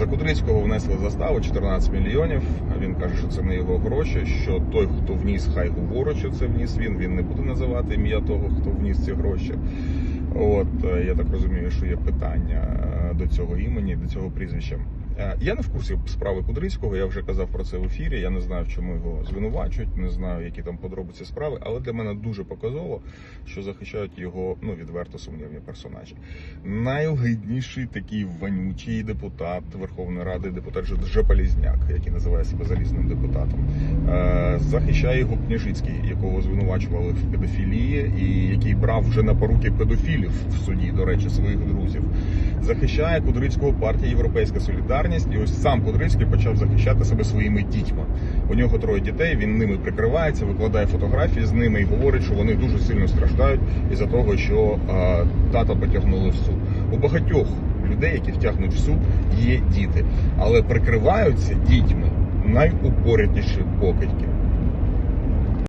За Кудрицького внесли заставу 14 мільйонів. Він каже, що це не його гроші. Що той, хто вніс, хай говорить, що це вніс він. Він не буде називати ім'я того, хто вніс ці гроші. От е, я так розумію, що є питання е, до цього імені, до цього прізвища. Я не в курсі справи Кудрицького. Я вже казав про це в ефірі. Я не знаю, чому його звинувачують, не знаю, які там подробиці справи. Але для мене дуже показово, що захищають його ну відверто сумнівні персонажі. Найогидніший такий вонючий депутат Верховної Ради, депутат Жепалізняк, який називає себе залізним депутатом, е, захищає його Княжицький, якого звинувачували в педофілії, і який брав вже на поруки педофілів в суді, до речі, своїх друзів. Захищає Кудрицького партія Європейська Солідарність, і ось сам Кудрицький почав захищати себе своїми дітьми. У нього троє дітей, він ними прикривається, викладає фотографії з ними і говорить, що вони дуже сильно страждають із-за того, що е, тата потягнули в суд. У багатьох людей, які втягнуть в суд, є діти, але прикриваються дітьми найупорятніші покидьки.